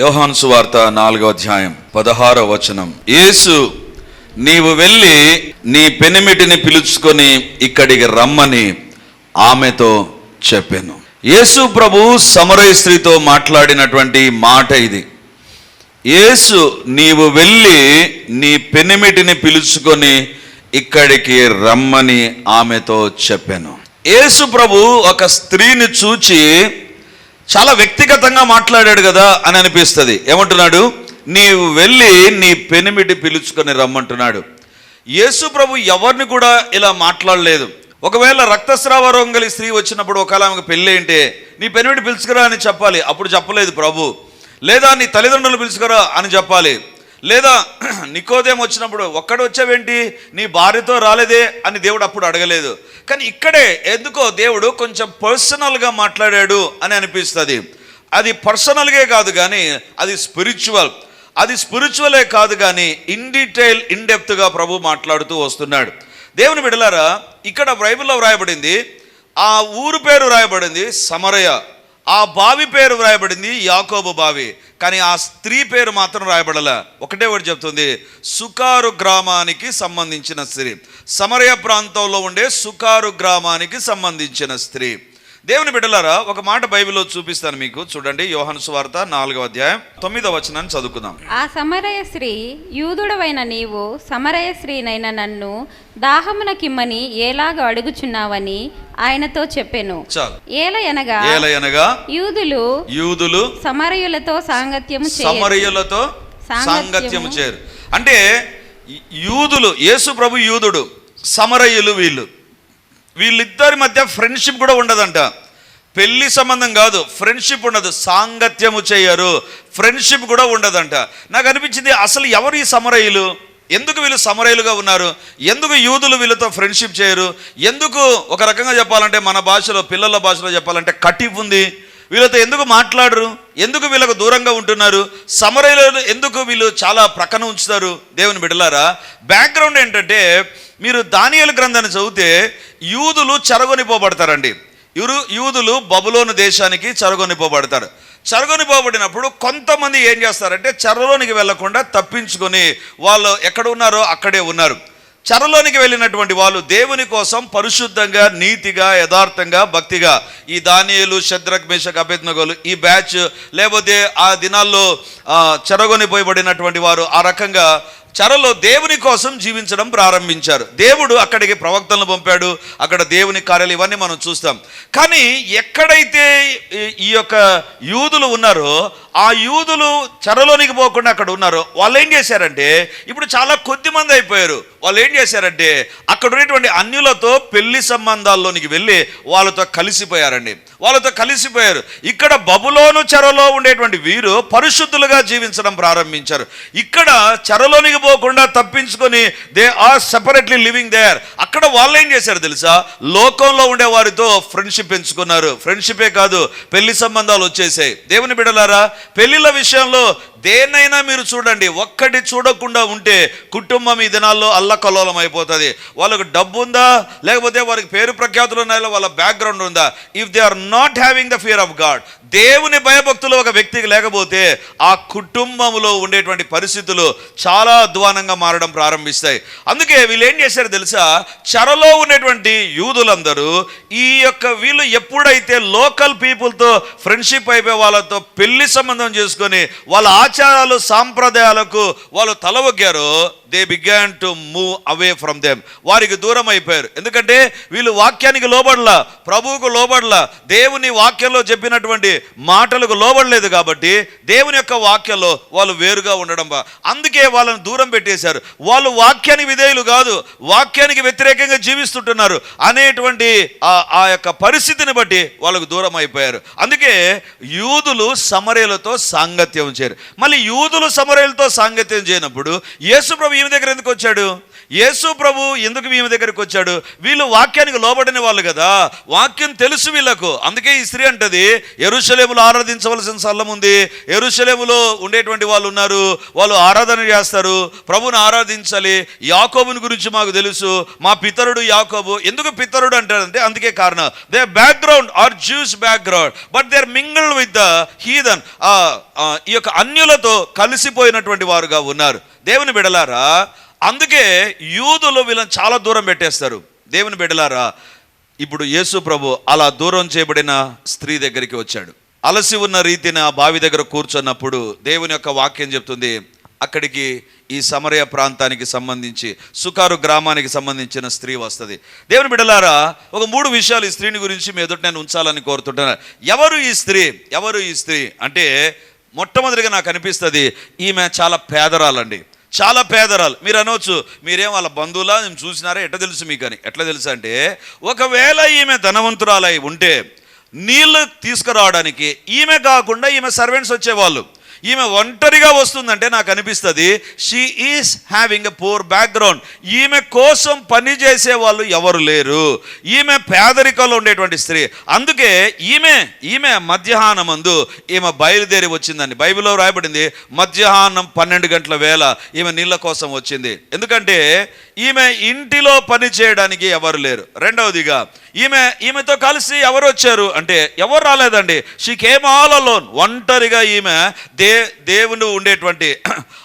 యోహాను సువార్త నాలుగో అధ్యాయం పదహారో వచనం. యేసు నీవు వెళ్ళి నీ పెనిమిటిని పిలుచుకొని ఇక్కడికి రమ్మని ఆమెతో చెప్పాను. యేసు ప్రభు సమరయ స్త్రీతో మాట్లాడినటువంటి మాట ఇది. యేసు నీవు వెళ్ళి నీ పెనిమిటిని పిలుచుకొని ఇక్కడికి రమ్మని ఆమెతో చెప్పాను. యేసు ప్రభు ఒక స్త్రీని చూచి చాలా వ్యక్తిగతంగా మాట్లాడాడు కదా అని అనిపిస్తుంది. ఏమంటున్నాడు? నీవు వెళ్ళి నీ పెనిమిటి పిలుచుకొని రమ్మంటున్నాడు. యేసు ప్రభు ఎవరిని కూడా ఇలా మాట్లాడలేదు. ఒకవేళ రక్తస్రావ రోగం కలిగి స్త్రీ వచ్చినప్పుడు ఒకవేళ ఆమెకు పెళ్ళి ఏంటే నీ పెనిమిటి పిలుచుకురా అని చెప్పాలి. అప్పుడు చెప్పలేదు ప్రభు. లేదా నీ తల్లిదండ్రులు పిలుచుకురా అని చెప్పాలి. లేదా నికోదేం వచ్చినప్పుడు ఒక్కడు వచ్చావేంటి? నీ భార్యతో రాలేదే? అని దేవుడు అప్పుడు అడగలేదు. కానీ ఇక్కడే ఎందుకో దేవుడు కొంచెం పర్సనల్గా మాట్లాడాడు అని అనిపిస్తుంది. అది పర్సనల్గే కాదు కానీ అది స్పిరిచువల్. అది స్పిరిచువలే కాదు కానీ ఇన్ డీటెయిల్ ఇన్ డెప్త్గా ప్రభు మాట్లాడుతూ వస్తున్నాడు. దేవుని బిడలారా ఇక్కడ బైబిల్లో వ్రాయబడింది ఆ ఊరు పేరు వ్రాయబడింది సమరయ. ఆ బావి పేరు వ్రాయబడింది యాకోబు బావి. కానీ ఆ స్త్రీ పేరు మాత్రం రాయబడల ఒకటే ఒకటి చెప్తుంది సుకారు గ్రామానికి సంబంధించిన స్త్రీ. సమరయ ప్రాంతంలో ఉండే సుకారు గ్రామానికి సంబంధించిన స్త్రీ. దేవుని బిడ్డలారా ఒక మాట బైబిల్లో చూపిస్తాను మీకు. చూడండి యోహన్ సువార్త నాలుగవ అధ్యాయం తొమ్మిదవ వచనాన్ని చదువుకుందాం. ఆ సమరయ స్త్రీ యూదుడవైన నీవు సమరయ స్త్రీనైన నన్ను దాహమునకిమ్మని ఏలాగ అడుగుచున్నావని ఆయనతో చెప్పెను. చాలు. ఏలయనగా ఏలయనగా యూదులు యూదులు సమరయులతో సాంగత్యము చేయరు. సమరయులతో. సాంగత్యము. చేరు. అంటే యూదులు యేసు ప్రభు యూదుడు సమరయులు వీళ్ళు. వీళ్ళిద్దరి మధ్య ఫ్రెండ్షిప్ కూడా ఉండదంట. పెళ్ళి సంబంధం కాదు ఫ్రెండ్షిప్ ఉండదు సాంగత్యము చేయరు. ఫ్రెండ్షిప్ కూడా ఉండదంట. నాకు అనిపించింది అసలు ఎవరు ఈ సమరయులు? ఎందుకు వీళ్ళు సమరయులుగా ఉన్నారు? ఎందుకు యూదులు వీళ్ళతో ఫ్రెండ్షిప్ చేయరు? ఎందుకు ఒక రకంగా చెప్పాలంటే మన భాషలో పిల్లల భాషలో చెప్పాలంటే కటిఫ్ ఉంది. వీళ్ళతో ఎందుకు మాట్లాడరు? ఎందుకు వీళ్ళకు దూరంగా ఉంటున్నారు? సమరయులు ఎందుకు వీళ్ళు చాలా ప్రక్కన ఉంచుతారు? దేవుని బిడలారా బ్యాక్గ్రౌండ్ ఏంటంటే మీరు దానియలు గ్రంథాన్ని చదివితే యూదులు చెరగొనిపోబడతారండి. ఇరు యూదులు బబులోను దేశానికి చెరగొనిపోబడతారు. చెరగొనిపోబడినప్పుడు కొంతమంది ఏం చేస్తారంటే చెరలోనికి వెళ్ళకుండా తప్పించుకొని వాళ్ళు ఎక్కడ ఉన్నారో అక్కడే ఉన్నారు. చెరలోనికి వెళ్ళినటువంటి వాళ్ళు దేవుని కోసం పరిశుద్ధంగా నీతిగా యథార్థంగా భక్తిగా ఈ దానియలు శద్రక్ మేషక్ అభ్యర్థనగోలు ఈ బ్యాచ్ లేకపోతే ఆ దినాల్లో చెరగొనిపోయబడినటువంటి వారు ఆ రకంగా చెరలో దేవుని కోసం జీవించడం ప్రారంభించారు. దేవుడు అక్కడికి ప్రవక్తలను పంపాడు. అక్కడ దేవుని కార్యాలు ఇవన్నీ మనం చూస్తాం. కానీ ఎక్కడైతే ఈ- యొక్క యూదులు ఉన్నారో ఆ యూదులు చెరలోనికి పోకుండా అక్కడ ఉన్నారో వాళ్ళు ఏం చేశారంటే ఇప్పుడు చాలా కొద్ది మంది అయిపోయారు. వాళ్ళు ఏం చేశారంటే అక్కడ ఉన్నటువంటి అన్యులతో పెళ్ళి సంబంధాల్లోనికి వెళ్ళి వాళ్ళతో కలిసిపోయారండి. వాళ్ళతో కలిసిపోయారు. ఇక్కడ బబులోను చెరలో ఉండేటువంటి వీరు పరిశుద్ధులుగా జీవించడం ప్రారంభించారు. ఇక్కడ చెరలోనికి పోకుండా తప్పించుకొని they are separately living there. అక్కడ వాళ్ళు ఏం చేశారు తెలుసా? లోకంలో ఉండే వారితో ఫ్రెండ్షిప్ పెంచుకున్నారు ఫ్రెండ్షిపే కాదు పెళ్ళి సంబంధాలు వచ్చేసాయి. దేవుని బిడలారా పెళ్ళిళ్ళ విషయంలో దేన్నైనా మీరు చూడండి ఒక్కటి చూడకుండా ఉంటే కుటుంబం ఈ దినాల్లో అల్లకల్లోలం అయిపోతుంది వాళ్ళకు డబ్బు ఉందా లేకపోతే వారికి పేరు ప్రఖ్యాతులు ఉన్నాయో? వాళ్ళ బ్యాక్గ్రౌండ్ ఉందా? If they are not having the fear of God దేవుని భయభక్తులు ఒక వ్యక్తికి లేకపోతే ఆ కుటుంబంలో ఉండేటువంటి పరిస్థితులు చాలా అధ్వానంగా మారడం ప్రారంభిస్తాయి. అందుకే వీళ్ళు ఏం చేశారు తెలుసా? చెరలో ఉన్నటువంటి యూదులందరూ ఈ యొక్క వీళ్ళు ఎప్పుడైతే లోకల్ పీపుల్తో ఫ్రెండ్షిప్ అయిపోయే వాళ్ళతో పెళ్ళి సంబంధం చేసుకొని వాళ్ళ ఆచారాలు సాంప్రదాయాలకు వాళ్ళు తలవొగ్గారో they began to move away from them వారికి దూరం అయిపోయారు ఎందుకంటే వీళ్ళు వాక్యానికి లోబడలా ప్రభువుకు లోబడలా దేవుని వాక్యంలో చెప్పినటువంటి మాటలకు లోబడలేదు కాబట్టి దేవుని యొక్క వాక్యంలో వాళ్ళు వేరుగా ఉండడం బా- అందుకే వాళ్ళని దూరం పెట్టేశారు. వాళ్ళు వాక్యానికి విధేయులు కాదు వాక్యానికి వ్యతిరేకంగా జీవిస్తుంటున్నారు అనేటువంటి ఆ ఆ యొక్క పరిస్థితిని బట్టి వాళ్ళకు దూరం అయిపోయారు అందుకే యూదులు సమరేలతో సాంగత్యం చేయరు. మళ్ళీ యూదులు సమరేలతో సాంగత్యం చేయనప్పుడు యేసుప్రభు ఈమె దగ్గర ఎందుకు వచ్చాడు? యేసు ప్రభు ఎందుకు ఈమె దగ్గరికి వచ్చాడు? వీళ్ళు వాక్యానికి లోబడిన వాళ్ళు కదా. వాక్యం తెలుసు వీళ్ళకు. అందుకే ఈ స్త్రీ అంటది ఎరుషలేములో ఆరాధించవలసిన స్థలం ఉంది. ఎరుశలేములో ఉండేటువంటి వాళ్ళు ఉన్నారు. వాళ్ళు ఆరాధన చేస్తారు. ప్రభుని ఆరాధించాలి. యాకోబుని గురించి మాకు తెలుసు. మా పితరుడు యాకోబు. ఎందుకు పితరుడు అంటాడంటే అందుకే కారణం. They background are Jews background but they are mingle with the heathen ఈ యొక్క అన్యులతో కలిసిపోయినటువంటి వారుగా ఉన్నారు. దేవుని బిడలారా అందుకే యూదులు వీళ్ళని చాలా దూరం పెట్టేస్తారు. దేవుని బిడలారా ఇప్పుడు యేసు ప్రభు అలా దూరం చేయబడిన స్త్రీ దగ్గరికి వచ్చాడు. అలసి ఉన్న రీతిన బావి దగ్గర కూర్చున్నప్పుడు దేవుని యొక్క వాక్యం చెప్తుంది అక్కడికి ఈ సమరయ ప్రాంతానికి సంబంధించి సుకారు గ్రామానికి సంబంధించిన స్త్రీ వస్తుంది. దేవుని బిడలారా ఒక మూడు విషయాలు ఈ స్త్రీని గురించి మీ ఎదుట నేను ఉంచాలని కోరుతుంటున్నాను ఎవరు ఈ స్త్రీ? ఎవరు ఈ స్త్రీ? అంటే మొట్టమొదటిగా నాకు అనిపిస్తుంది ఈమె చాలా పేదరాలండి. చాలా పేదరాలు. మీరు అనవచ్చు మీరేం వాళ్ళ బంధువులా నేను చూసినారా? ఎట్లా తెలుసు మీకు అని ఎట్లా తెలుసు అంటే ఒకవేళ ఈమె ధనవంతురాలై ఉంటే నీళ్ళు తీసుకురావడానికి ఈమె కాకుండా ఈమె సర్వెంట్స్ వచ్చేవాళ్ళు. ఈమె ఒంటరిగా వస్తుందంటే నాకు అనిపిస్తుంది she is having a poor background ఈమె కోసం పని చేసే వాళ్ళు ఎవరు లేరు. ఈమె పేదరికంలో ఉండేటువంటి స్త్రీ. అందుకే ఈమె ఈమె మధ్యాహ్నం అందు ఈమె బయలుదేరి వచ్చిందండి. బైబిల్లో రాయబడింది మధ్యాహ్నం పన్నెండు గంటల వేళ ఈమె నీళ్ళ కోసం వచ్చింది. ఎందుకంటే ఈమె ఇంటిలో పని చేయడానికి ఎవరు లేరు. రెండవదిగా ఈమె ఈమెతో కలిసి ఎవరు వచ్చారు? అంటే ఎవరు రాలేదండి. షీ కేమ్ ఆల్ అలోన్ ఒంటరిగా ఈమె దే దేవుని ఉండేటువంటి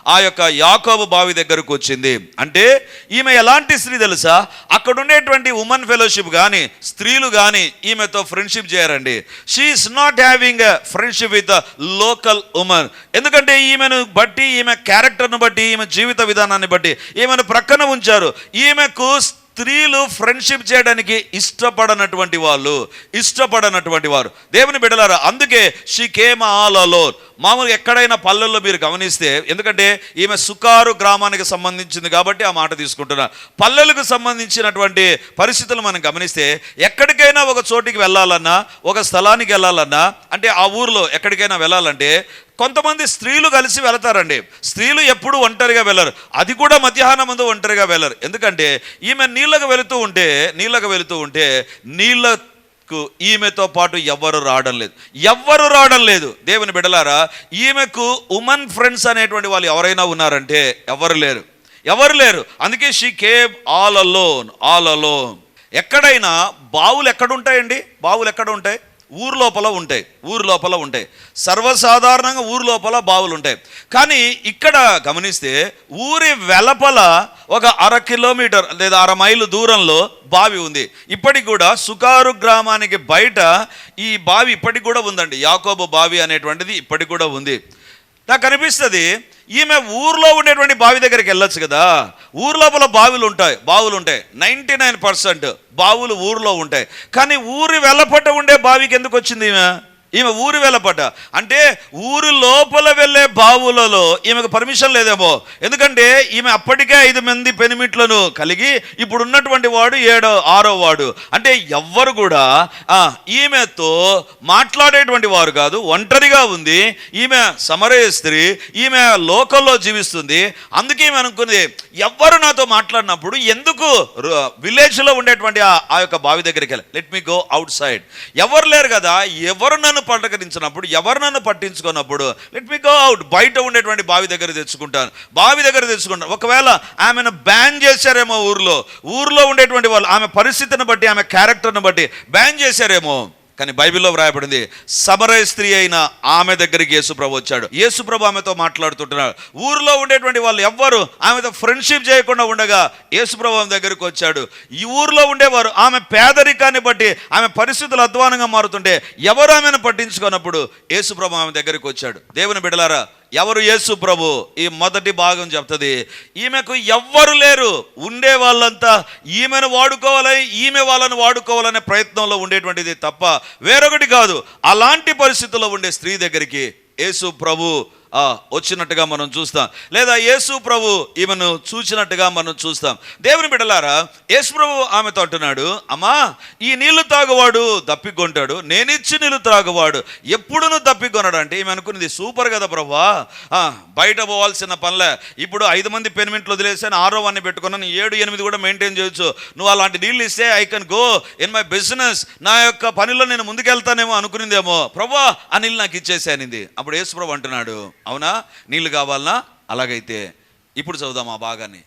ఆ యొక్క యాకోబు బావి దగ్గరకు వచ్చింది. అంటే ఈమె ఎలాంటి స్త్రీ తెలుసా? అక్కడ ఉండేటువంటి ఉమెన్ ఫెలోషిప్ కానీ స్త్రీలు కానీ ఈమెతో ఫ్రెండ్షిప్ చేయరండి. She is not having a friendship with local women ఎందుకంటే ఈమెను బట్టి ఈమె క్యారెక్టర్ను బట్టి ఈమె జీవిత విధానాన్ని బట్టి ఈమెను ప్రక్కన ఉంచారు. ఈమెకు స్త్రీలు ఫ్రెండ్షిప్ చేయడానికి ఇష్టపడనటువంటి వాళ్ళు ఇష్టపడనటువంటి వారు. దేవుని బిడలారా అందుకే షీ కేమ్ ఆల్ అలోన్ మామూలుగా ఎక్కడైనా పల్లెల్లో మీరు గమనిస్తే ఎందుకంటే ఈమె సుకారు గ్రామానికి సంబంధించింది కాబట్టి ఆ మాట తీసుకుంటున్నా. పల్లెలకు సంబంధించినటువంటి పరిస్థితులు మనం గమనిస్తే ఎక్కడికైనా ఒక చోటికి వెళ్ళాలన్నా ఒక స్థలానికి వెళ్ళాలన్నా అంటే ఆ ఊర్లో ఎక్కడికైనా వెళ్ళాలంటే కొంతమంది స్త్రీలు కలిసి వెళతారండి. స్త్రీలు ఎప్పుడు ఒంటరిగా వెళ్ళరు. అది కూడా మధ్యాహ్నం ముందు ఒంటరిగా వెళ్ళరు. ఎందుకంటే ఈమె నీళ్ళకు వెళుతూ ఉంటే నీళ్ళకు వెళుతూ ఉంటే నీళ్ళకు ఈమెతో పాటు ఎవ్వరు రావడం లేదు. ఎవ్వరు రావడం లేదు. దేవుని బిడలారా ఈమెకు ఉమెన్ ఫ్రెండ్స్ అనేటువంటి వాళ్ళు ఎవరైనా ఉన్నారంటే ఎవరు లేరు. ఎవరు లేరు. అందుకే she came all alone all alone. ఎక్కడైనా బావులు ఎక్కడుంటాయండి? బావులు ఎక్కడ ఉంటాయి? ఊరు లోపల ఉంటాయి ఊరు లోపల ఉంటాయి సర్వసాధారణంగా ఊరు లోపల బావులు ఉంటాయి. కానీ ఇక్కడ గమనిస్తే ఊరి వెలపల ఒక అర కిలోమీటర్ లేదా అర మైలు దూరంలో బావి ఉంది. ఇప్పటికి కూడా సుకారు గ్రామానికి బయట ఈ బావి ఇప్పటికి కూడా ఉందండి. యాకోబు బావి అనేటువంటిది ఇప్పటికి కూడా ఉంది. నాకు అనిపిస్తుంది ఈమె ఊర్లో ఉండేటువంటి బావి దగ్గరికి వెళ్ళొచ్చు కదా. ఊర్లోపల బావులు ఉంటాయి బావులు ఉంటాయి. నైంటీ నైన్ పర్సెంట్ బావులు ఊర్లో ఉంటాయి. కానీ ఊరి వెళ్ళపట్ట ఉండే బావికి ఎందుకు వచ్చింది ఈమె? ఈమె ఊరు వెళ్ళబడ్డ. అంటే ఊరి లోపల వెళ్ళే బావులలో ఈమెకు పర్మిషన్ లేదేమో. ఎందుకంటే ఈమె అప్పటికే ఐదు మంది పెనిమిట్లను కలిగి ఇప్పుడు ఉన్నటువంటి వాడు ఏడో ఆరో వాడు. అంటే ఎవ్వరు కూడా ఈమెతో మాట్లాడేటువంటి వారు కాదు ఒంటరిగా ఉంది. ఈమె సమరయ స్త్రీ ఈమె లోకల్లో జీవిస్తుంది. అందుకే ఈమె అనుకుంది ఎవ్వరు నాతో మాట్లాడినప్పుడు ఎందుకు విలేజ్లో ఉండేటువంటి ఆ ఆ యొక్క బావి దగ్గరికి వెళ్ళి? Let me go outside ఎవరు లేరు కదా ఎవరు నన్ను పలకరించినప్పుడు ఎవరు నన్ను పట్టించుకున్నప్పుడు లెట్ మీ గో అవుట్ బయట ఉండేటువంటి బావి దగ్గర తెచ్చుకుంటాను. బావి దగ్గర తెచ్చుకుంటాను ఒకవేళ ఆమెను బ్యాన్ చేశారేమో ఊర్లో ఊర్లో ఉండేటువంటి వాళ్ళు ఆమె పరిస్థితిని బట్టి ఆమె క్యారెక్టర్ని బట్టి బ్యాన్ చేశారేమో. కానీ బైబిల్లో వ్రాయబడింది సమరయ స్త్రీ అయిన ఆమె దగ్గరికి యేసుప్రభు వచ్చాడు. యేసుప్రభు ఆమెతో మాట్లాడుతుంటున్నాడు. ఊరిలో ఉండేటువంటి వాళ్ళు ఎవ్వరు ఆమెతో ఫ్రెండ్షిప్ చేయకుండా ఉండగా యేసుప్రభు ఆమె దగ్గరికి వచ్చాడు. ఈ ఊరిలో ఉండేవారు ఆమె పేదరికాన్ని బట్టి ఆమె పరిస్థితులు అధ్వానంగా మారుతుంటే ఎవరు ఆమెను పట్టించుకున్నప్పుడు యేసుప్రభు ఆమె దగ్గరికి వచ్చాడు. దేవుని బిడలారా ఎవరు యేసు ప్రభు? ఈ మొదటి భాగం చెప్తుంది. ఈమెకు ఎవ్వరు లేరు. ఉండే వాళ్ళంతా ఈమెను వాడుకోవాలని ఈమె వాళ్ళని వాడుకోవాలనే ప్రయత్నంలో ఉండేటువంటిది తప్ప వేరొకటి కాదు. అలాంటి పరిస్థితుల్లో ఉండే స్త్రీ దగ్గరికి యేసు ప్రభు వచ్చినట్టుగా మనం చూస్తాం. లేదా యేసు ప్రభు ఈమెను చూసినట్టుగా మనం చూస్తాం. దేవుని బిడ్డలారా యేసు ప్రభు ఆమెతో అంటున్నాడు అమ్మా ఈ నీళ్ళు తాగువాడు దప్పికొంటాడు నేనిచ్చి నీళ్ళు తాగువాడు ఎప్పుడును దప్పికొనడు అంటే ఈమె అనుకున్నది సూపర్ కదా ప్రభా బయట పోవాల్సిన పనులే. ఇప్పుడు ఐదు మంది పెనిమింట్లు వదిలేసాను ఆరో వాడిని పెట్టుకున్నాను ఏడు ఎనిమిది కూడా మెయింటైన్ చేయొచ్చు. నువ్వు అలాంటి నీళ్ళు ఇస్తే I can go in my business. నా యొక్క పనిలో నేను ముందుకెళ్తానేమో అనుకునిందేమో. ప్రభా ఆ నీళ్ళు నాకు ఇచ్చేసానింది అప్పుడు యేసు ప్రభు అంటున్నాడు అవునా? నీళ్ళు కావాలనా? అలాగైతే ఇప్పుడు చదువుదాం ఆ భాగాన్ని.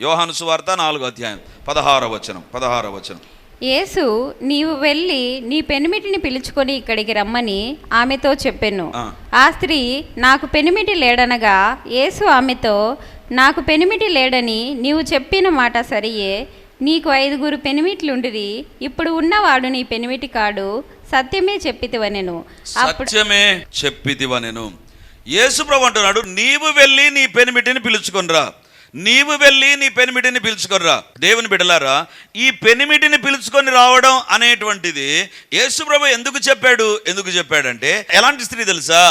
యోహాను సువార్త నాలుగో అధ్యాయం పదహార వచనం పదహార వచనం. యేసు నీవు వెళ్ళి నీ పెనిమిటిని పిలుచుకొని ఇక్కడికి రమ్మని ఆమెతో చెప్పెను. ఆ. స్త్రీ నాకు పెనిమిటి లేడనగా యేసు ఆమెతో నాకు పెనిమిటి లేడని నీవు చెప్పిన మాట సరియే. నీకు ఐదుగురు పెనిమిట్లుండిరి. ఇప్పుడు ఉన్నవాడు నీ పెనిమిటి కాడు. సత్యమే చెప్పితివనెను. సత్యమే చెప్పిదివా నేను యేసుప్రభు అంటున్నాడు నీవు వెళ్ళి నీ పెనిమిటిని పిలుచుకొనిరా. నీవు వెళ్ళి నీ పెనిమిటిని పిలుచుకొనిరా. దేవుని బిడలారా ఈ పెనిమిటిని పిలుచుకొని రావడం అనేటువంటిది యేసుప్రభు ఎందుకు చెప్పాడు? ఎందుకు చెప్పాడంటే ఎలాంటి స్త్రీ తెలుసా?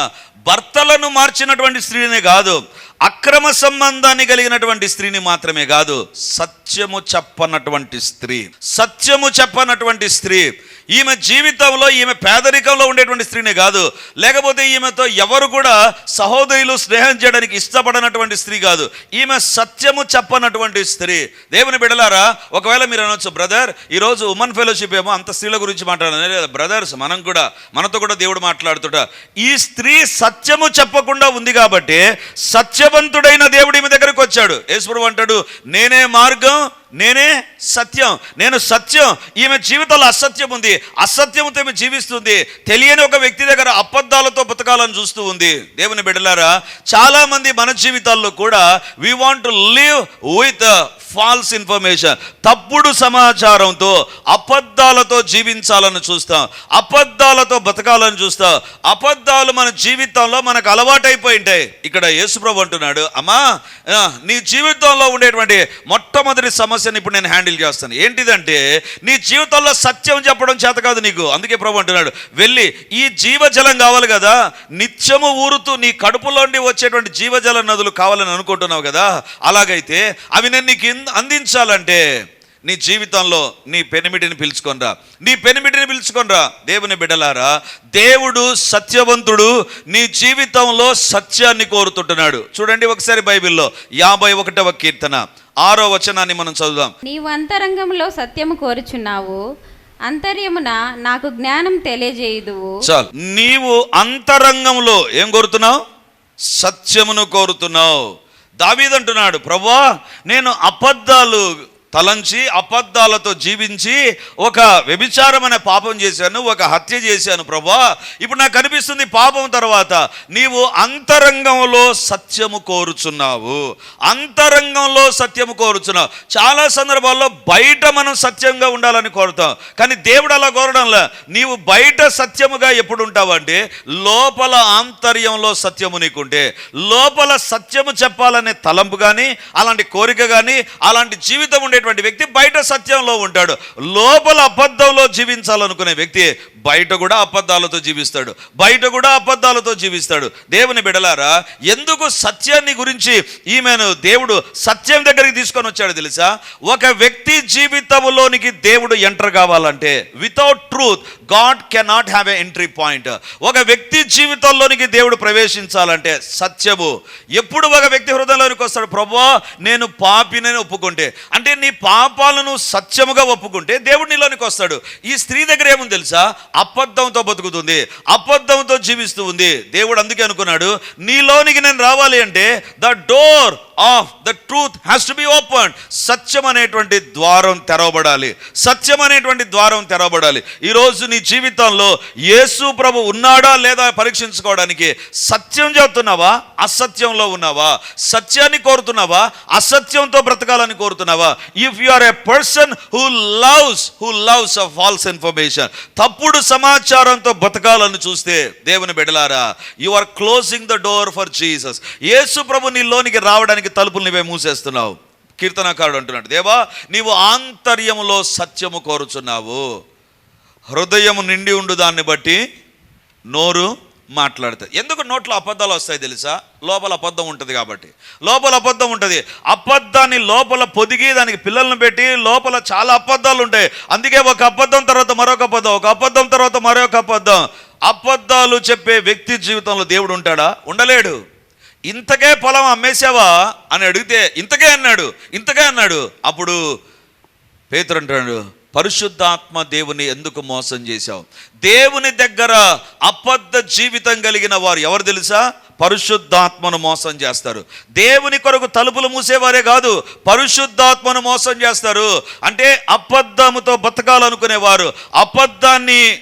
భర్తలను మార్చినటువంటి స్త్రీనే కాదు. అక్రమ సంబంధాన్ని కలిగినటువంటి స్త్రీని మాత్రమే కాదు సత్యము చెప్పనటువంటి స్త్రీ. సత్యము చెప్పనటువంటి స్త్రీ. ఈమె జీవితంలో ఈమె పేదరికంలో ఉండేటువంటి స్త్రీనే కాదు లేకపోతే ఈమెతో ఎవరు కూడా సహోదరులు స్నేహం చేయడానికి ఇష్టపడనటువంటి స్త్రీ కాదు. ఈమె సత్యము చెప్పనటువంటి స్త్రీ. దేవుని బిడలారా ఒకవేళ మీరు అనొచ్చు బ్రదర్ ఈరోజు ఉమెన్ ఫెలోషిప్ ఏమో అంత స్త్రీల గురించి మాట్లాడాలి బ్రదర్స్ మనం కూడా మనతో కూడా దేవుడు మాట్లాడుతుట. ఈ స్త్రీ సత్యము చెప్పకుండా ఉంది కాబట్టి సత్యం సత్యవంతుడైన దేవుడి మీ దగ్గరకు వచ్చాడు. యేసుప్రభు అంటాడు నేనే మార్గం నేనే సత్యం నేను సత్యం. ఈమె జీవితంలో అసత్యం ఉంది. అసత్యంతో ఈమె జీవిస్తుంది. తెలియని ఒక వ్యక్తి దగ్గర అబద్ధాలతో బతకాలని చూస్తూ ఉంది. దేవుని బిడ్డలారా చాలామంది మన జీవితాల్లో కూడా we want to live with false information తప్పుడు సమాచారంతో అబద్ధాలతో జీవించాలని చూస్తాం. అబద్ధాలతో బతకాలని చూస్తాం. అబద్ధాలు మన జీవితంలో మనకు అలవాటైపోయి ఉంటాయి. ఇక్కడ యేసుప్రభు అంటున్నాడు అమ్మా నీ జీవితంలో ఉండేటువంటి మొట్టమొదటి సమస్య సమస్యను ఇప్పుడు నేను హ్యాండిల్ చేస్తాను. ఏంటిదంటే నీ జీవితంలో సత్యం చెప్పడం చేత కాదు నీకు. అందుకే ప్రభు అంటున్నాడు వెళ్ళి ఈ జీవజలం కావాలి కదా. నిత్యము ఊరుతూ నీ కడుపులోండి వచ్చేటువంటి జీవజల నదులు కావాలని అనుకుంటున్నావు కదా. అలాగైతే అవి నేను నీకు అందించాలంటే నీ జీవితంలో నీ పెనిమిటిని పిలుచుకొనరా నీ పెనిమిటిని పిలుచుకొనరా దేవుని బిడ్డలారా దేవుడు సత్యవంతుడు నీ జీవితంలో సత్యాన్ని కోరుతుంటున్నాడు. చూడండి ఒకసారి బైబిల్లో యాభై ఒకటవ కీర్తన. ఆరో వచనాన్ని మనం చదువుదాం. నీవు అంతరంగంలో సత్యము కోరుచున్నావు అంతర్యమున నాకు జ్ఞానం తెలియజేయుదువు. చాలు. నీవు అంతరంగంలో ఏం కోరుతున్నావు? సత్యమును కోరుతున్నావు. దావీదంటున్నాడు ప్రభా నేను అబద్ధాలు తలంచి అబద్ధాలతో జీవించి ఒక వ్యభిచారం అనే పాపం చేశాను ఒక హత్య చేశాను ప్రభా. ఇప్పుడు నాకు కనిపిస్తుంది పాపం తర్వాత నీవు అంతరంగంలో సత్యము కోరుచున్నావు. అంతరంగంలో సత్యము కోరుచున్నావు. చాలా సందర్భాల్లో బయట మనం సత్యంగా ఉండాలని కోరుతాం. కానీ దేవుడు అలా కోరడంలా. నీవు బయట సత్యముగా ఎప్పుడు ఉంటావంటే లోపల ఆంతర్యంలో సత్యము నీకుంటే. లోపల సత్యము చెప్పాలనే తలంపు కానీ అలాంటి కోరిక కానీ అలాంటి జీవితం ఉండే ఉండేటువంటి వ్యక్తి బయట సత్యంలో ఉంటాడు. లోపల అబద్ధంలో జీవించాలనుకునే వ్యక్తి బయట కూడా అబద్ధాలతో జీవిస్తాడు బయట కూడా అబద్ధాలతో జీవిస్తాడు. దేవుని బిడలారా ఎందుకు సత్యాన్ని గురించి ఈమెను దేవుడు సత్యం దగ్గరికి తీసుకొని వచ్చాడు తెలుసా? ఒక వ్యక్తి జీవితంలోనికి దేవుడు ఎంటర్ కావాలంటే without truth God cannot have a entry point ఒక వ్యక్తి జీవితంలోనికి దేవుడు ప్రవేశించాలంటే సత్యము. ఎప్పుడు ఒక వ్యక్తి హృదయంలోనికి వస్తాడు ప్రభా నేను పాపినని ఒప్పుకుంటే. అంటే నీ పాపాలను సత్యముగా ఒప్పుకుంటే దేవుడు నీలోనికి వస్తాడు. ఈ స్త్రీ దగ్గర ఏముంది తెలుసా? అబద్ధంతో బతుకుతుంది అబద్ధంతో జీవిస్తూ ఉంది. దేవుడు అందుకే అనుకున్నాడు నీలోనికి నేను రావాలి అంటే the door of the truth has to be open సత్యం అనేటువంటి ద్వారం తెరవబడాలి. సత్యం అనేటువంటి ద్వారం తెరవబడాలి. ఈరోజు నీ జీవితంలో యేసు ప్రభు ఉన్నాడా లేదా పరీక్షించుకోవడానికి సత్యం చెబుతున్నావా అసత్యంలో ఉన్నావా? సత్యాన్ని కోరుతున్నావా? అసత్యంతో బ్రతకాలని కోరుతున్నావా? If you are a person who loves who loves a false information తప్పుడు సమాచారంతో బ్రతకాలని చూస్తే దేవుని బిడలారా you are closing the door for Jesus యేసు ప్రభు నీలోనికి రావడానికి తలుపులు నీవే మూసేస్తున్నావు. కీర్తనకారుడు అంటున్నాడు దేవా నీవు ఆంతర్యములో సత్యము కోరుచున్నావు. హృదయము నిండి ఉండు దాన్ని బట్టి నోరు మాట్లాడతాయి. ఎందుకు నోట్లో అబద్ధాలు వస్తాయి తెలుసా? లోపల అబద్ధం ఉంటుంది కాబట్టి. లోపల అబద్ధం ఉంటుంది. అబద్ధాన్ని లోపల పొదిగి దానికి పిల్లల్ని పెట్టి లోపల చాలా అబద్ధాలు ఉంటాయి. అందుకే ఒక అబద్ధం తర్వాత మరొక అబద్ధం ఒక అబద్ధం తర్వాత మరొక అబద్ధం. అబద్ధాలు చెప్పే వ్యక్తి జీవితంలో దేవుడు ఉంటాడా? ఉండలేడు. ఇంతకే పొలం అమ్మేశావా? అని అడిగితే ఇంతకే అన్నాడు ఇంతకే అన్నాడు. అప్పుడు పేతురు అంటాడు పరిశుద్ధాత్మ దేవుని ఎందుకు మోసం చేశావు? దేవుని దగ్గర అబద్ధ జీవితం కలిగిన వారు ఎవరు తెలుసా? పరిశుద్ధాత్మను మోసం చేస్తారు. దేవుని కొరకు తలుపులు మూసేవారే కాదు పరిశుద్ధాత్మను మోసం చేస్తారు. అంటే అబద్ధముతో బతకాలనుకునేవారు అబద్ధాన్ని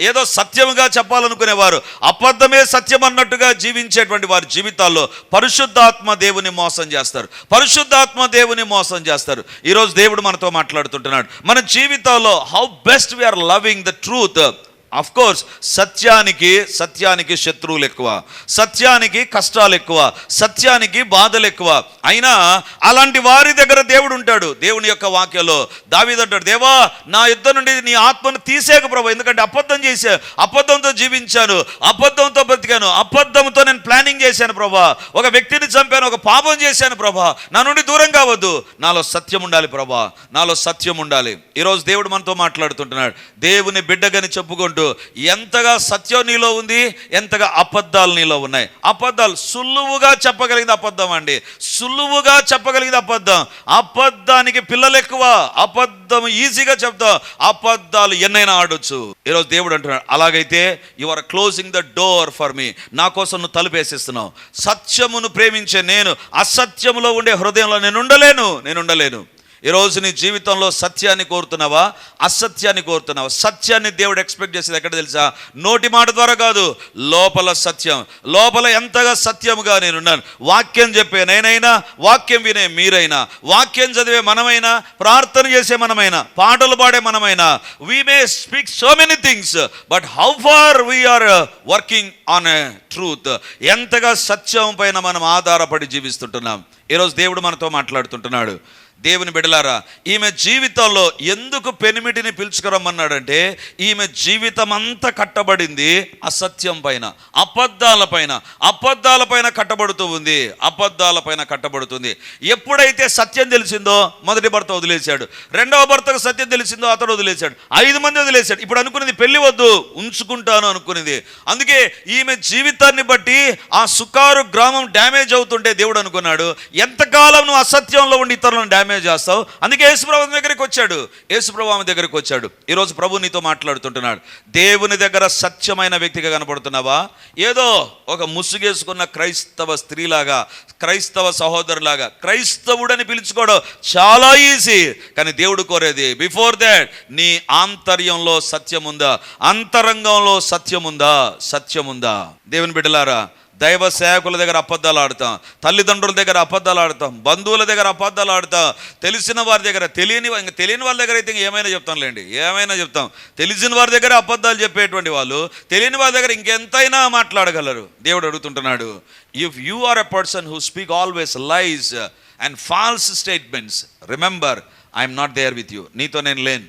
ఏదో సత్యముగా చెప్పాలనుకునేవారు అబద్ధమే సత్యం అన్నట్టుగా జీవించేటువంటి వారి జీవితాల్లో పరిశుద్ధాత్మ దేవుని మోసం చేస్తారు. పరిశుద్ధాత్మ దేవుని మోసం చేస్తారు. ఈరోజు దేవుడు మనతో మాట్లాడుతుంటున్నాడు. మన జీవితాల్లో how best we are loving the truth of course సత్యానికి సత్యానికి శత్రువులు ఎక్కువ. సత్యానికి కష్టాలు ఎక్కువ. సత్యానికి బాధలు ఎక్కువ. అయినా అలాంటి వారి దగ్గర దేవుడు ఉంటాడు. దేవుని యొక్క వాక్యంలో దావిదంటాడు దేవా నా యుద్ధం నుండి నీ ఆత్మను తీసేక ప్రభు. ఎందుకంటే అబద్ధం చేశా అబద్ధంతో జీవించాను అబద్ధంతో బ్రతికాను అబద్ధంతో నేను ప్లానింగ్ చేశాను ప్రభా. ఒక వ్యక్తిని చంపాను ఒక పాపం చేశాను ప్రభా. నా నుండి దూరం కావద్దు. నాలో సత్యం ఉండాలి ప్రభా. నాలో సత్యం ఉండాలి. ఈరోజు దేవుడు మనతో మాట్లాడుతుంటున్నాడు. దేవుని బిడ్డగని చెప్పుకుంటూ ఎంతగా సత్యం నీలో ఉంది ఎంతగా అబద్ధాలు నీలో ఉన్నాయి. అబద్ధాలు సులువుగా చెప్పగలిగింది అబద్ధం అండి. సులువుగా చెప్పగలిగింది అబద్ధం. అబద్ధానికి పిల్లలు ఎక్కువ. అబద్ధం ఈజీగా చెప్తాం. అబద్ధాలు ఎన్నైనా ఆడొచ్చు. ఈరోజు దేవుడు అంటున్నాడు అలాగైతే you are closing the door for me నా కోసం నువ్వు తలుపేసేస్తున్నావు సత్యమును ప్రేమించే నేను అసత్యములో ఉండే హృదయంలో నేను ఉండలేను. నేను ఉండలేను. ఈరోజు నీ జీవితంలో సత్యాన్ని కోరుతున్నావా? అసత్యాన్ని కోరుతున్నావా? సత్యాన్ని దేవుడు ఎక్స్పెక్ట్ చేసేది ఎక్కడ తెలుసా? నోటి మాట ద్వారా కాదు లోపల సత్యం. లోపల ఎంతగా సత్యముగా నేనున్నాను. వాక్యం చెప్పే నేనైనా వాక్యం వినే మీరైనా వాక్యం చదివే మనమైనా ప్రార్థన చేసే మనమైనా పాటలు పాడే మనమైనా we may speak so many things but how far we are working on a truth ఎంతగా సత్యం పైన మనం ఆధారపడి జీవిస్తుంటున్నాం? ఈరోజు దేవుడు మనతో మాట్లాడుతుంటున్నాడు. దేవుని బిడలారా ఈమె జీవితంలో ఎందుకు పెనిమిటిని పిలుచుకురమ్మన్నాడంటే ఈమె జీవితం అంతా కట్టబడింది అసత్యం పైన అబద్ధాల పైన అబద్ధాల పైన కట్టబడుతూ ఉంది అబద్ధాల పైన కట్టబడుతుంది. ఎప్పుడైతే సత్యం తెలిసిందో మొదటి భర్త వదిలేశాడు. రెండవ భర్తకు సత్యం తెలిసిందో అతడు వదిలేశాడు. ఐదు మంది వదిలేశాడు. ఇప్పుడు అనుకునేది పెళ్ళి వద్దు ఉంచుకుంటాను అనుకునేది అందుకే ఈమె జీవితాన్ని బట్టి ఆ సుకారు గ్రామం డ్యామేజ్ అవుతుంటే దేవుడు అనుకున్నాడు ఎంతకాలం నువ్వు అసత్యంలో ఉండి ఇతరులను డ్యామేజ్ చేస్తావు. అందుకే యేసుప్రభు దగ్గరికి వచ్చాడు. యేసుప్రభు ఆమె దగ్గరికి వచ్చాడు. ఈరోజు ప్రభు నీతో మాట్లాడుతుంటున్నాడు. దేవుని దగ్గర సత్యమైన వ్యక్తిగా కనపడుతున్నావా ఏదో ఒక ముసుగేసుకున్న క్రైస్తవ స్త్రీలాగా క్రైస్తవ సహోదరులాగా క్రైస్తవుడని పిలుచుకోవడం చాలా ఈజీ. కానీ దేవుడు కోరేది బిఫోర్ దాట్ నీ ఆంతర్యంలో సత్యం ఉందా అంతరంగంలో సత్యం ఉందా సత్యం ఉందా దేవుని బిడ్డలారా దైవ సేవకుల దగ్గర అబద్ధాలు ఆడతాం తల్లిదండ్రుల దగ్గర అబద్ధాలు ఆడతాం బంధువుల దగ్గర అబద్ధాలు ఆడతాం. తెలిసిన వారి దగ్గర తెలియని ఇంకా తెలియని వాళ్ళ దగ్గర అయితే ఇంక ఏమైనా చెప్తాంలేండి ఏమైనా చెప్తాం. తెలిసిన వారి దగ్గర అబద్ధాలు చెప్పేటువంటి వాళ్ళు తెలియని వారి దగ్గర ఇంకెంతైనా మాట్లాడగలరు. దేవుడు అడుగుతుంటున్నాడు if you are a person who speak always lies and false statements remember I'm not there with you నీతో నేను లేను.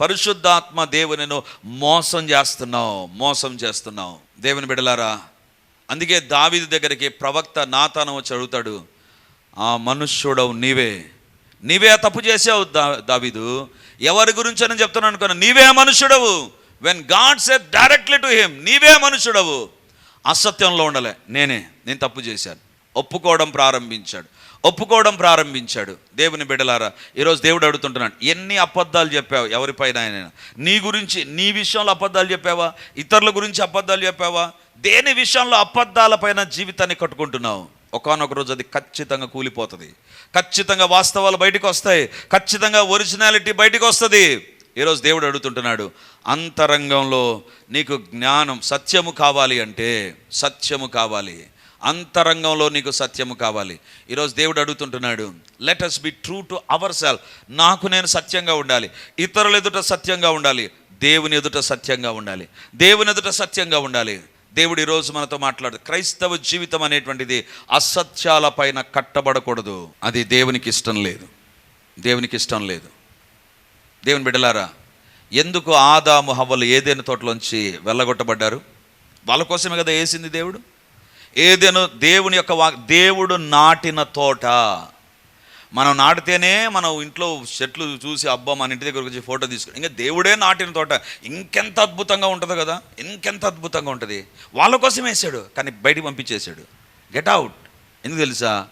పరిశుద్ధాత్మ దేవునిను మోసం చేస్తున్నావు మోసం చేస్తున్నావు. దేవుని బిడలారా అందుకే దావిది దగ్గరికి ప్రవక్త నాతానం వచ్చి అడుగుతాడు ఆ మనుష్యుడవు నీవే. నీవే ఆ తప్పు చేసావు దా దావీదు. ఎవరి గురించి అని చెప్తున్నాను అనుకున్నా నీవే ఆ మనుష్యుడవు. When God set directly to him నీవే మనుషుడవు అసత్యంలో ఉండలే. నేనే. నేను తప్పు చేశాను. ఒప్పుకోవడం ప్రారంభించాడు. ఒప్పుకోవడం ప్రారంభించాడు. దేవుని బిడ్డలారా ఈరోజు దేవుడు అడుగుతుంటున్నాడు ఎన్ని అబద్ధాలు చెప్పావు? ఎవరిపైన ఆయన నీ గురించి నీ విషయంలో అబద్ధాలు చెప్పావా? ఇతరుల గురించి అబద్ధాలు చెప్పావా? దేని విషయంలో అబద్ధాలపైన జీవితాన్ని కట్టుకుంటున్నావు? ఒకనొక రోజు అది ఖచ్చితంగా కూలిపోతుంది. ఖచ్చితంగా వాస్తవాలు బయటకు వస్తాయి ఖచ్చితంగా ఒరిజినాలిటీ బయటకు వస్తుంది ఈరోజు దేవుడు అడుగుతుంటున్నాడు అంతరంగంలో నీకు జ్ఞానం సత్యము కావాలి అంటే సత్యము కావాలి. అంతరంగంలో నీకు సత్యము కావాలి. ఈరోజు దేవుడు అడుగుతుంటున్నాడు let us be true to our self నాకు నేను సత్యంగా ఉండాలి. ఇతరుల ఎదుట సత్యంగా ఉండాలి. దేవుని ఎదుట సత్యంగా ఉండాలి. దేవుని ఎదుట సత్యంగా ఉండాలి. దేవుడు ఈరోజు మనతో మాట్లాడు క్రైస్తవ జీవితం అనేటువంటిది అసత్యాల పైన కట్టబడకూడదు. అది దేవునికి ఇష్టం లేదు. దేవునికి ఇష్టం లేదు. దేవుని బిడ్డలారా ఎందుకు ఆదాము హవ్వలు ఏదైనా తోటలోంచి వెళ్ళగొట్టబడ్డారు? వాళ్ళ కోసమే కదా వేసింది దేవుడు? ఏదేను దేవుని యొక్క వా దేవుడు నాటిన తోట. మనం నాటితేనే మనం ఇంట్లో చెట్లు చూసి అబ్బా మన ఇంటి దగ్గరకు వచ్చి ఫోటో తీసుకుని ఇంకా దేవుడే నాటిన తోట. ఇంకెంత అద్భుతంగా ఉంటుంది కదా ఇంకెంత అద్భుతంగా ఉంటుంది. వాళ్ళ కోసం వేసాడు కానీ బయటికి పంపించేశాడు గెట్ అవుట్ ఎందుకు తెలుసా?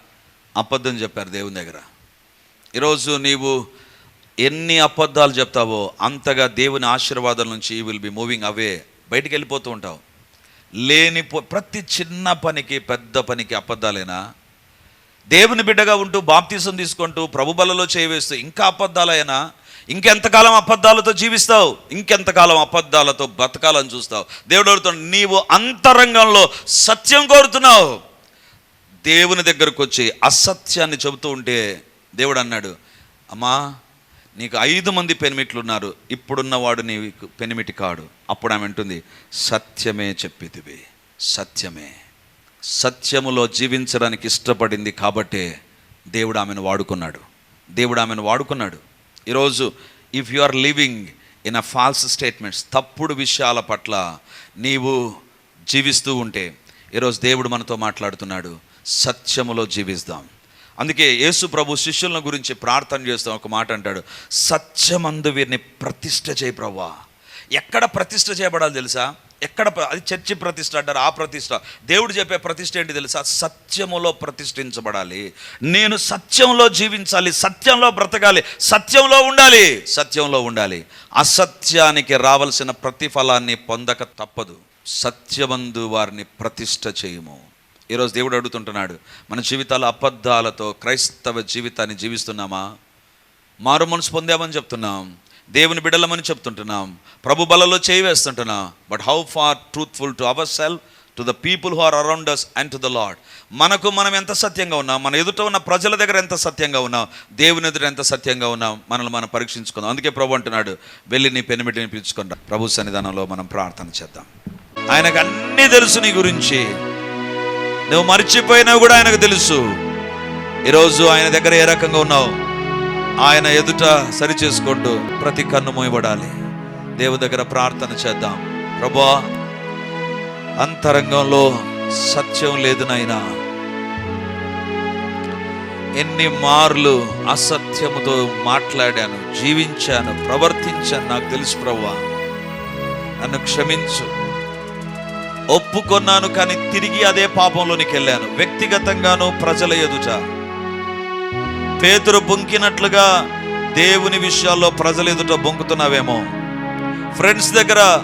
అబద్ధం చెప్పారు దేవుని దగ్గర. ఈరోజు నీవు ఎన్ని అబద్ధాలు చెప్తావో అంతగా దేవుని ఆశీర్వాదాల నుంచి విల్ బి మూవింగ్ అవే బయటికి వెళ్ళిపోతూ ఉంటావు. లేని ప్రతి చిన్న పనికి పెద్ద పనికి అబద్ధాలేనా దేవుని బిడ్డగా ఉంటూ బాప్తీసం తీసుకుంటూ ప్రభు బలలో చేయవేస్తూ ఇంకా అబద్ధాలైనా ఇంకెంతకాలం అబద్ధాలతో జీవిస్తావు? ఇంకెంతకాలం అబద్ధాలతో బతకాలని చూస్తావు? దేవుడు అడుగుతాడు నీవు అంతరంగంలో సత్యం కోరుతున్నావు. దేవుని దగ్గరకు వచ్చి అసత్యాన్ని చెబుతూ ఉంటే దేవుడు అన్నాడు అమ్మా నీకు ఐదు మంది పెనిమిట్లు ఉన్నారు ఇప్పుడున్నవాడు నీకు పెనిమిటి కాడు. అప్పుడు ఆమె అంటుంది సత్యమే చెప్పితివి సత్యమే. సత్యములో జీవించడానికి ఇష్టపడింది కాబట్టే దేవుడు ఆమెను వాడుకున్నాడు. దేవుడు ఆమెను వాడుకున్నాడు. ఈరోజు if you are living in a false statements తప్పుడు విషయాల పట్ల నీవు జీవిస్తూ ఉంటే ఈరోజు దేవుడు మనతో మాట్లాడుతున్నాడు సత్యములో జీవిస్తాం. అందుకే యేసు ప్రభు శిష్యులను గురించి ప్రార్థన చేస్తాం. ఒక మాట అంటాడు సత్యమందు వీరిని ప్రతిష్ఠ చేయి ప్రవ్వా ఎక్కడ ప్రతిష్ఠ చేయబడాలి తెలుసా? ఎక్కడ అది చర్చి ప్రతిష్ట అంటారు ఆ ప్రతిష్ట దేవుడు చెప్పే ప్రతిష్ఠ ఏంటి తెలుసా? సత్యములో ప్రతిష్ఠించబడాలి. నేను సత్యంలో జీవించాలి సత్యంలో బ్రతకాలి సత్యంలో ఉండాలి సత్యంలో ఉండాలి. అసత్యానికి రావలసిన ప్రతిఫలాన్ని పొందక తప్పదు. సత్యమందు వారిని ప్రతిష్ట చేయము. ఈరోజు దేవుడు అడుగుతుంటున్నాడు మన జీవితాల అబద్ధాలతో క్రైస్తవ జీవితాన్ని జీవిస్తున్నామా? మారు మనసు పొందామని చెప్తున్నాం. దేవుని బిడలమని చెప్తుంటున్నాం. ప్రభు బలలో చేయి వేస్తుంటున్నాం. But how far truthful to our self to the people who are around us and to the Lord మనకు మనం ఎంత సత్యంగా ఉన్నాం? మన ఎదుట ఉన్న ప్రజల దగ్గర ఎంత సత్యంగా ఉన్నాం? దేవుని ఎదుట ఎంత సత్యంగా ఉన్నాం? మనల్ని మనం పరీక్షించుకుందాం. అందుకే ప్రభు అంటున్నాడు వెళ్ళి నీ పెనిమిటిని పిలుచుకుంటా ప్రభు సన్నిధానంలో మనం ప్రార్థన చేద్దాం. ఆయనకు అన్నీ తెలుసు నీ గురించి. నువ్వు మర్చిపోయినా కూడా ఆయనకు తెలుసు. ఈరోజు ఆయన దగ్గర ఏ రకంగా ఉన్నావు? ఆయన ఎదుట సరి చేసుకోండు ప్రతి కన్ను మోయబడాలి. దేవు దగ్గర ప్రార్థన చేద్దాం. ప్రభా అంతరంగంలో సత్యం లేదు నాయనా. ఎన్ని మార్లు అసత్యముతో మాట్లాడాను జీవించాను ప్రవర్తించాను నాకు తెలుసు ప్రభా. నన్ను క్షమించు. ఒప్పుకొన్నాను కానీ తిరిగి అదే పాపంలోనికి వెళ్ళాను. వ్యక్తిగతంగాను ప్రజల ఎదుట. పేతురు బొంకినట్లుగా దేవుని విషయాల్లో ప్రజలు ఎదుట బొంకుతున్నావేమో. ఫ్రెండ్స్ దగ్గర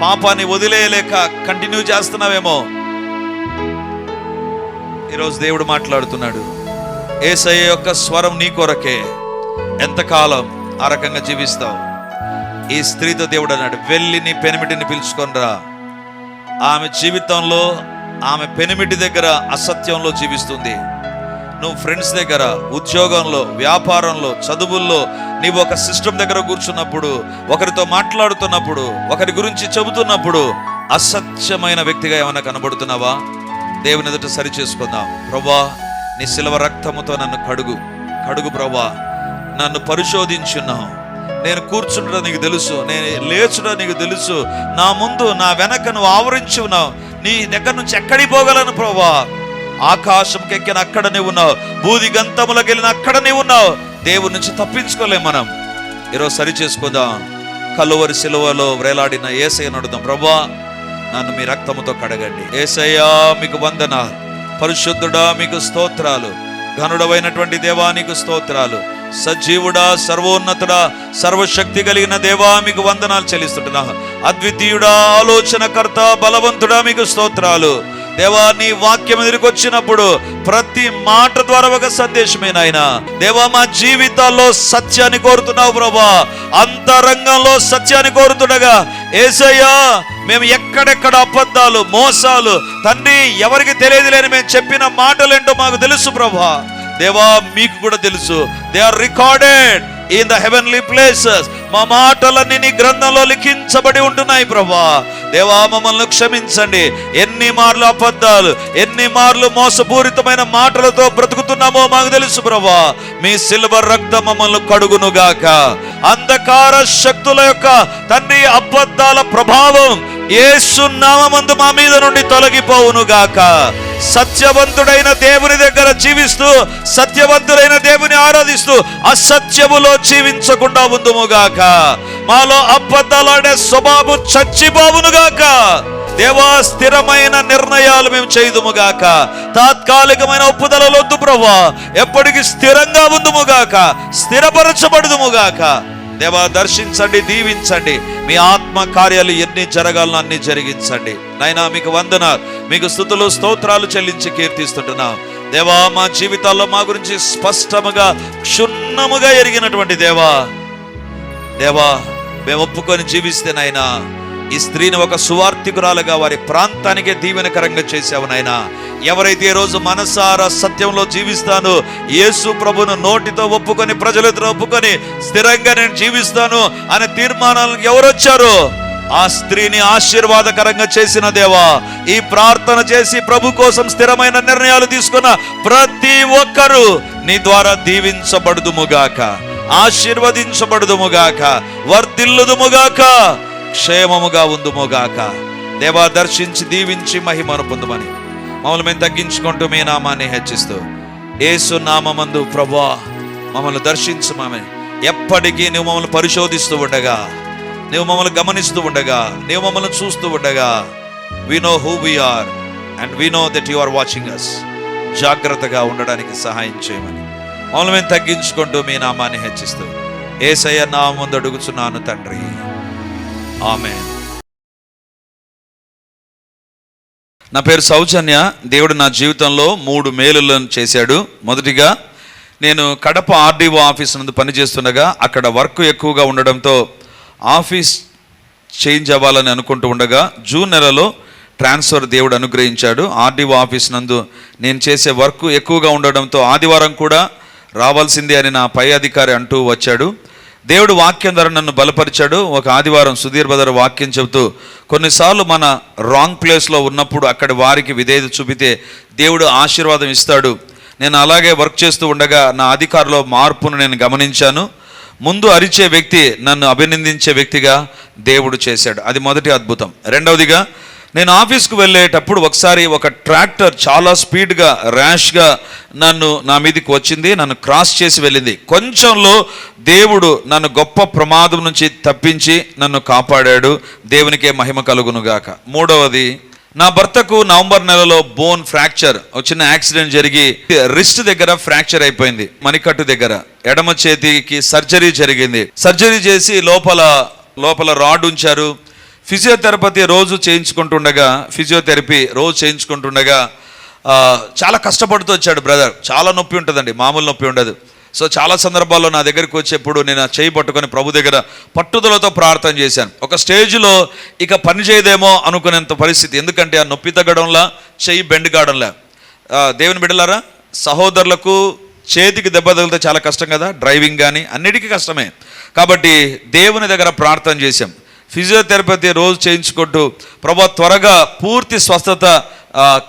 పాపాన్ని వదిలేయలేక కంటిన్యూ చేస్తున్నావేమో. ఈరోజు దేవుడు మాట్లాడుతున్నాడు. ఏసయ్య యొక్క స్వరం నీ కొరకే. ఎంతకాలం ఆ రకంగా జీవిస్తావు? ఈ స్త్రీతో దేవుడు అన్నాడు వెళ్ళి నీ పెనిమిటిని పిలుచుకొనిరా. ఆమె జీవితంలో ఆమె పెనిమిటి దగ్గర అసత్యంలో జీవిస్తుంది. నువ్వు ఫ్రెండ్స్ దగ్గర ఉద్యోగంలో వ్యాపారంలో చదువుల్లో నీవు ఒక సిస్టమ్ దగ్గర కూర్చున్నప్పుడు ఒకరితో మాట్లాడుతున్నప్పుడు ఒకరి గురించి చెబుతున్నప్పుడు అసత్యమైన వ్యక్తిగా ఏమైనా కనబడుతున్నావా? దేవుని ఎదుట సరి చేసుకుందాం. ప్రభా నీ శిలవ రక్తముతో నన్ను కడుగు. కడుగు ప్రభా నన్ను పరిశోధించున్నావు. నేను కూర్చుంటా నీకు తెలుసు. నేను లేచుడా నీకు తెలుసు. నా ముందు నా వెనక నువ్వు ఆవరించి ఉన్నావు. నీ దగ్గర నుంచి ఎక్కడికి పోగలను ప్రభా ఆకాశంకి ఎక్కిన అక్కడనే ఉన్నావు. బూది గంతములకు వెళ్ళిన అక్కడనే ఉన్నావు. దేవుడి నుంచి తప్పించుకోలేం మనం. ఈరోజు సరి చేసుకుందాం. కలువరి సిలువలో వేలాడిన ఏసయ్య నడుదాం ప్రభా నన్ను మీ రక్తముతో కడగండి. ఏసయ్యా మీకు వందన పరిశుద్ధుడా మీకు స్తోత్రాలు. ఘనుడవైనటువంటి దేవా నీకు స్తోత్రాలు. సజీవుడా సర్వోన్నతుడా సర్వశక్తి కలిగిన దేవా మీకు వందనాలు చెల్లిస్తుంటున్నా అద్వితీయుడా ఆలోచనకర్త బలవంతుడా మీకు స్తోత్రాలు. దేవా నీ వాక్యం ఎదురుకొచ్చినప్పుడు ప్రతి మాట ద్వారా ఒక సందేశమే నాయన. దేవా మా జీవితాల్లో సత్యాన్ని కోరుతున్నావు ప్రభా. అంతరంగంలో సత్యాన్ని కోరుతుండగా ఏసయ్యా మేము ఎక్కడెక్కడ అబద్ధాలు మోసాలు తండ్రి ఎవరికి తెలియదు లేని మేము చెప్పిన మాటలేంటో మాకు తెలుసు ప్రభా. దేవా మీకు కూడా తెలుసు. They are recorded in the heavenly places మా మాటలన్నీ నీ గ్రంథంలో లిఖించబడి ఉంటున్నాయి ప్రభా. దేవా మమ్మల్ని క్షమించండి. ఎన్ని మార్లు అబద్ధాలు ఎన్ని మార్లు మోసపూరితమైన మాటలతో బ్రతుకుతున్నామో మాకు తెలుసు ప్రభా. మీ సిల్వర్ రక్తం మమ్మల్ని కడుగునుగాక. అంధకార శక్తుల యొక్క తండ్రి అబద్ధాల ప్రభావం ఏసు నామందు మా మీద నుండి తొలగిపోవును గాక. సత్యవంతుడైన దేవుని దగ్గర జీవిస్తూ సత్యవంతుడైన దేవుని ఆరాధిస్తూ అసత్యములో జీవించకుండా ఉందుముగాక మాలో అబద్ధాలాడే స్వభావం చచ్చిపోవునుగాక దేవా స్థిరమైన నిర్ణయాలు మేము చేయుదుముగాక తాత్కాలికమైన ఒప్పుదలలొద్దు ప్రభా. ఎప్పటికీ స్థిరంగా ఉందుముగాక స్థిరపరచబడుదుముగాక దేవా దర్శించండి దీవించండి. మీ ఆత్మ కార్యాలు ఎన్ని జరగాలను అన్ని జరిగించండి. నైనా మీకు వందనాలు. మీకు స్థుతులు స్తోత్రాలు చెల్లించి కీర్తిస్తుంటున్నాం. దేవా మా జీవితాల్లో మా గురించి స్పష్టముగా క్షుణ్ణముగా ఎరిగినటువంటి దేవా. దేవా మేము ఒప్పుకొని జీవిస్తే నాయనా ఈ స్త్రీని ఒక సువార్థికురాలుగా వారి ప్రాంతానికే దీవెనకరంగా చేసావు నాయన. ఎవరైతే ఈ రోజు మనసారా సత్యంలో జీవిస్తాను యేసు ప్రభును నోటితో ఒప్పుకొని ప్రజలతో ఒప్పుకొని స్థిరంగా నేను జీవిస్తాను అనే తీర్మానాలకు ఎవరొచ్చారు? ఆ స్త్రీని ఆశీర్వాదకరంగా చేసిన దేవా ఈ ప్రార్థన చేసి ప్రభు కోసం స్థిరమైన నిర్ణయాలు తీసుకున్న ప్రతి ఒక్కరూ నీ ద్వారా దీవించబడుదుముగాక ఆశీర్వదించబడుదుముగాక వర్ధిల్లుదుముగాక. క్షేమముగా ఉందుముగాక. దేవా దర్శించి దీవించి మహిమను పొందమని. మమ్మల్ని మేము తగ్గించుకుంటూ మీ నామాన్ని హెచ్చిస్తూ ఏసు నామందు ప్రభా మమ్మల్ని దర్శించు మమ్మల్ని ఎప్పటికీ నువ్వు మమ్మల్ని పరిశోధిస్తూ ఉండగా నువ్వు మమ్మల్ని గమనిస్తూ ఉండగా నువ్వు మమ్మల్ని చూస్తూ ఉండగా we know who we are and we know that you are watching us జాగ్రత్తగా ఉండడానికి సహాయం చేయమని. మమ్మల్ని మేము తగ్గించుకుంటూ మీ నామాన్ని హెచ్చిస్తూ. ఏసయ్య నామందు అడుగుచున్నాను తండ్రి. ఆమె నా పేరు సౌజన్య. దేవుడు నా జీవితంలో మూడు మేలులను చేశాడు. మొదటిగా నేను కడప ఆర్డీఓ ఆఫీస్ నందు పనిచేస్తుండగా అక్కడ వర్క్ ఎక్కువగా ఉండడంతో ఆఫీస్ చేంజ్ అవ్వాలని అనుకుంటూ ఉండగా జూన్ నెలలో ట్రాన్స్ఫర్ దేవుడు అనుగ్రహించాడు. ఆర్డీఓ ఆఫీస్ నందు నేను చేసే వర్క్ ఎక్కువగా ఉండడంతో ఆదివారం కూడా రావాల్సిందే అని నా పై అధికారి అంటూ వచ్చాడు. దేవుడు వాక్యం ద్వారా నన్ను బలపరిచాడు. ఒక ఆదివారం సుధీర్ బదర్ వాక్యం చెబుతూ కొన్నిసార్లు మన రాంగ్ ప్లేస్లో ఉన్నప్పుడు అక్కడి వారికి విధేయత చూపితే దేవుడు ఆశీర్వాదం ఇస్తాడు. నేను అలాగే వర్క్ చేస్తూ ఉండగా నా అధికారిలో మార్పును నేను గమనించాను. ముందు అరిచే వ్యక్తి నన్ను అభినందించే వ్యక్తిగా దేవుడు చేశాడు. అది మొదటి అద్భుతం. రెండవదిగా నేను ఆఫీస్కు వెళ్ళేటప్పుడు ఒకసారి ఒక ట్రాక్టర్ చాలా స్పీడ్గా ర్యాష్గా నన్ను నా మీదకి వచ్చింది నన్ను క్రాస్ చేసి వెళ్ళింది. కొంచెంలో దేవుడు నన్ను గొప్ప ప్రమాదం నుంచి తప్పించి నన్ను కాపాడాడు. దేవునికే మహిమ కలుగునుగాక. మూడవది నా భర్తకు నవంబర్ నెలలో బోన్ ఫ్రాక్చర్ ఒక చిన్న యాక్సిడెంట్ జరిగి రిస్ట్ దగ్గర ఫ్రాక్చర్ అయిపోయింది మణికట్టు దగ్గర. ఎడమ చేతికి సర్జరీ జరిగింది. సర్జరీ చేసి లోపల లోపల రాడ్ ఉంచారు. ఫిజియోథెరపతి రోజు చేయించుకుంటుండగా ఫిజియోథెరపీ రోజు చేయించుకుంటుండగా చాలా కష్టపడుతూ వచ్చాడు బ్రదర్. చాలా నొప్పి ఉంటుందండి మామూలు నొప్పి ఉండదు. సో చాలా సందర్భాల్లో నా దగ్గరికి వచ్చేప్పుడు నేను చేయి పట్టుకొని ప్రభు దగ్గర పట్టుదలతో ప్రార్థన చేశాను. ఒక స్టేజ్లో ఇక పని చేయదేమో అనుకునేంత పరిస్థితి. ఎందుకంటే ఆ నొప్పి తగ్గడంలా చెయ్యి బెండ్ కావడంలా. దేవుని బిడ్డలారా సహోదరులకు చేతికి దెబ్బ తగిలితే చాలా కష్టం కదా డ్రైవింగ్ కానీ అన్నిటికీ కష్టమే. కాబట్టి దేవుని దగ్గర ప్రార్థన చేశాం. ఫిజియోథెరపీ రోజు చేయించుకుంటూ ప్రభా త్వరగా పూర్తి స్వస్థత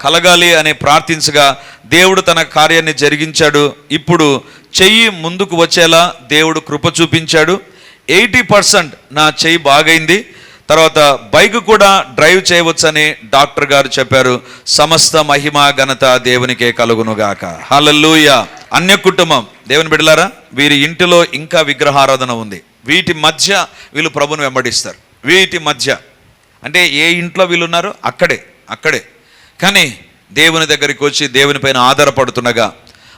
కలగాలి అని ప్రార్థించగా దేవుడు తన కార్యాన్ని జరిగించాడు. ఇప్పుడు చెయ్యి ముందుకు వచ్చేలా దేవుడు కృప చూపించాడు. ఎయిటీ పర్సెంట్ నా చెయ్యి బాగైంది. తర్వాత బైక్ కూడా డ్రైవ్ చేయవచ్చని డాక్టర్ గారు చెప్పారు. సమస్త మహిమ ఘనత దేవునికే కలుగునుగాక. హల్లెలూయ. అన్య కుటుంబం. దేవుని బిడలారా వీరి ఇంటిలో ఇంకా విగ్రహారాధన ఉంది. వీటి మధ్య వీళ్ళు ప్రభుని వెంబడిస్తారు. వీటి మధ్య. అంటే ఏ ఇంట్లో వీళ్ళు ఉన్నారో అక్కడే అక్కడే. కానీ దేవుని దగ్గరికి వచ్చి దేవుని పైన ఆధారపడుతుండగా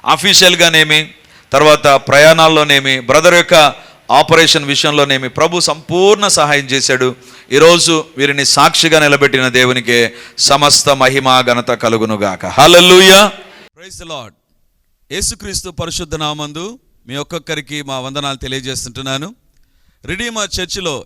అఫీషియల్గానేమి తర్వాత ప్రయాణాల్లోనేమి బ్రదర్ యొక్క ఆపరేషన్ విషయంలోనేమి ప్రభు సంపూర్ణ సహాయం చేశాడు. ఈరోజు వీరిని సాక్షిగా నిలబెట్టిన దేవునికే సమస్త మహిమా ఘనత కలుగునుగాక. హల్లెలూయా ప్రైజ్ ద యేసుక్రీస్తు పరిశుద్ధ నామందు మీ ఒక్కొక్కరికి మా వందనాలు తెలియజేస్తుంటున్నాను. రిడీమా చర్చిలో